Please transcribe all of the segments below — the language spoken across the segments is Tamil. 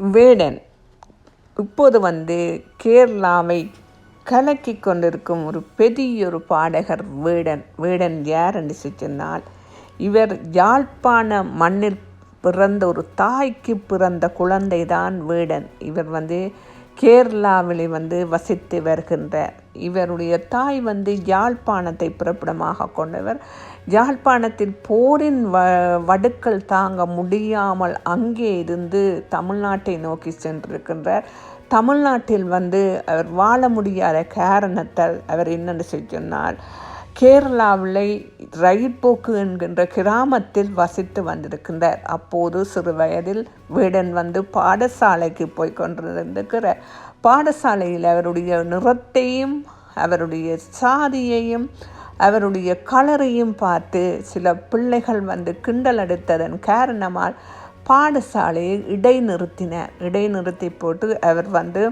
வேடன். இப்போது வந்து கேரளாவை கலக்கி கொண்டிருக்கும் ஒரு பெரிய ஒரு பாடகர் வேடன். வேடன் யார் என்று சொன்னால் இவர் யாழ்ப்பாண மண்ணில் பிறந்த ஒரு தாய்க்கு பிறந்த குழந்தை தான் வேடன். இவர் வந்து கேரளாவிலே வந்து வசித்து வருகின்றார் இவருடைய தாய் வந்து யாழ்ப்பாணத்தை பிறப்பிடமாக கொண்டவர். யாழ்ப்பாணத்தில் போரின் வ வடுக்கள் தாங்க முடியாமல் அங்கே இருந்து தமிழ்நாட்டை நோக்கி சென்றிருக்கின்றார். தமிழ்நாட்டில் வந்து அவர் வாழ முடியாத காரணத்தால் அவர் என்னென்று சொன்னால் கேரளாவில் ரயில்போக்கு என்கின்ற கிராமத்தில் வசித்து வந்திருக்கின்றார். அப்போது சிறு வயதில் வீடன் வந்து பாடசாலைக்கு போய் கொண்டிருந்திருக்கிற பாடசாலையில் அவருடைய நிறத்தையும் அவருடைய சாதியையும் அவருடைய கலரையும் பார்த்து சில பிள்ளைகள் வந்து கிண்டல் அடுத்ததன் காரணமாக பாடசாலையை இடைநிறுத்தினார் இடைநிறுத்தி போட்டு அவர் வந்து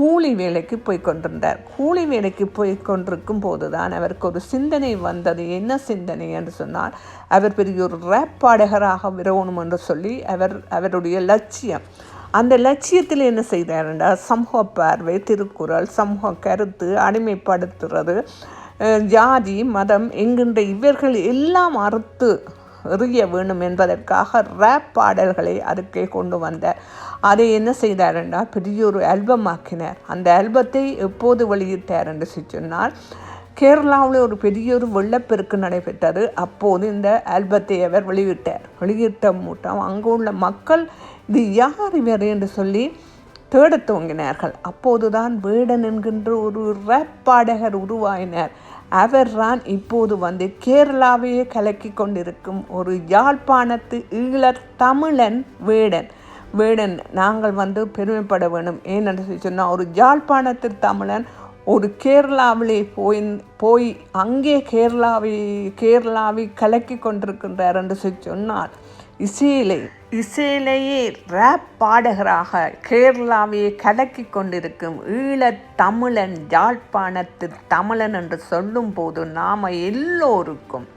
கூலி வேலைக்கு போய் கொண்டிருந்தார். கூலி வேலைக்கு போய் கொண்டிருக்கும் போது தான் அவருக்கு ஒரு சிந்தனை வந்தது. என்ன சிந்தனை என்று சொன்னால் அவர் பெரிய ஒரு ரேப் பாடகராக விரவணும் என்று சொல்லி அவர் அவருடைய லட்சியம். அந்த லட்சியத்தில் என்ன செய்தார் என்றால் சமூக பார்வை திருக்குறள் சமூக கருத்து அடிமைப்படுத்துறது ஜாதி மதம் என்கின்ற இவர்கள் எல்லாம் அறுத்து எறிய வேணும் என்பதற்காக ரேப் பாடல்களை அதுக்கே கொண்டு வந்தார் அதை என்ன செய்தார் என்றால் பெரிய ஒரு ஆல்பம் ஆக்கினார் அந்த ஆல்பத்தை எப்போது வெளியிட்டார் என்று சொன்னால் கேரளாவில் ஒரு பெரிய ஒரு வெள்ளப்பெருக்கு நடைபெற்றது. அப்போது இந்த ஆல்பத்தை அவர் வெளியிட்டார். வெளியிட்ட மூட்டம் அங்கு உள்ள மக்கள் இது யார் இவர் என்று சொல்லி தேடத் துவங்கினார்கள். அப்போதுதான் வேடன் என்கின்ற ஒரு ரேப் பாடகர் உருவாயினார். அவர்தான் இப்போது வந்து கேரளாவையே கலக்கி கொண்டிருக்கும் ஒரு யாழ்ப்பாணத்து ஈழத் தமிழன் வேடன். வேடன் நாங்கள் வந்து பெருமைப்பட வேணும். ஏன்னு சொன்னால் ஒரு யாழ்ப்பாணத்து தமிழன் ஒரு கேரளாவிலே போய் போய் அங்கே கேரளாவை கேரளாவை கலக்கி கொண்டிருக்கின்றார் என்று சொன்னால் இசையிலே இசையிலேயே ரேப் பாடகராக கேரளாவையே கலக்கி கொண்டிருக்கும் ஈழத் தமிழன் யாழ்ப்பாணத்து தமிழன் என்று சொல்லும் போது நாம் எல்லோருக்கும்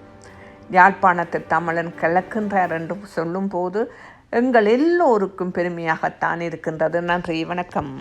யாழ்ப்பாணத்து தமிழன் கலக்கின்றார் என்று சொல்லும்போது எங்கள் எல்லோருக்கும் பெருமையாகத்தான் இருக்கின்றது. நன்றி வணக்கம்.